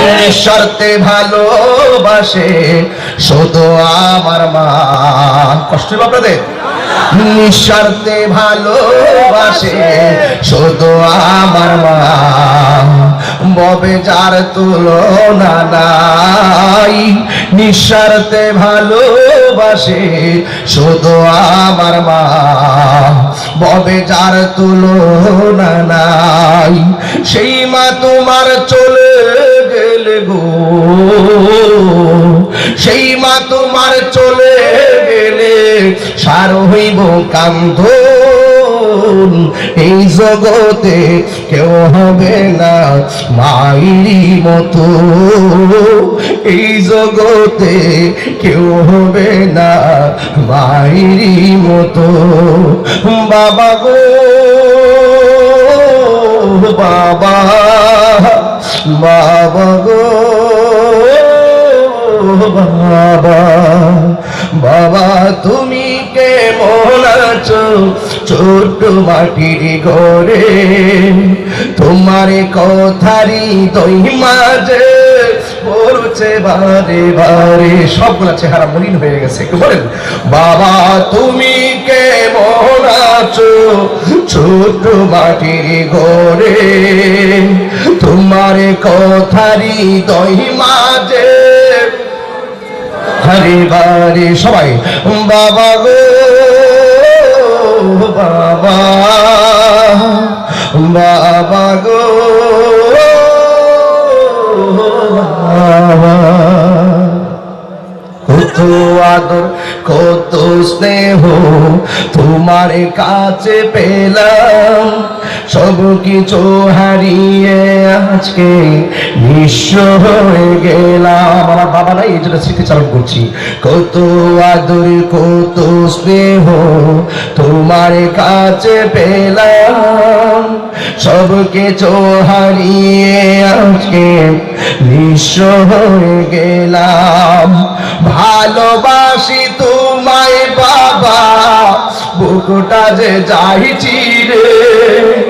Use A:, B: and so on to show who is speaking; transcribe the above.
A: নিঃশর্তে ভালোবাসে, শুধু আমার মা। কষ্ট আপনাদের? নিঃস্বার্থে ভালোবাসে, শুধু আমার মা। ববে যার তুলনা নাই নিঃস্বার্থে ভালোবাসে, শুধু আমার মা। ববে যার তুলনা নাই, সেই মা তোমার চলে গেলে গো। সেই মা তোমার চলে গেলে সার হইব কান্ধ এই জগতে কেউ হবে না মাইরি মতো। এই জগতে কেউ হবে না মাইরি মতো। বাবা গো, বাবা। বাবা গো বাবা বাবা, তুমি কেমন আছো? ছোট্ট মাটির ঘরে তোমার কথারি দই মাঝে পড়ছে বারে বারে। সবগুলা চেহারা মলিন হয়ে গেছে। বলেন, বাবা, তুমি কেমন আছো? ছোট মাটির ঘরে কথারি দই মাঝে। হরে বারে সবাই, বাবা গো, বাবা বাবা গো কত আদর, কত স্নেহ তোমার কাছে পেলাম। সব কিছু হারিয়ে আজকে নিঃস্ব হয়ে গেলাম। আমার বাবা নাই, এই জন্য স্মৃতিচারণ করছি। কত আদর, কত স্নেহ তোমার কাছে পেলাম। সব কিছু হারিয়ে আজকে নিঃস্ব হয়ে গেলাম। ভালোবাসি তোমায় বাবা, বুকটা যে যাইছি রে।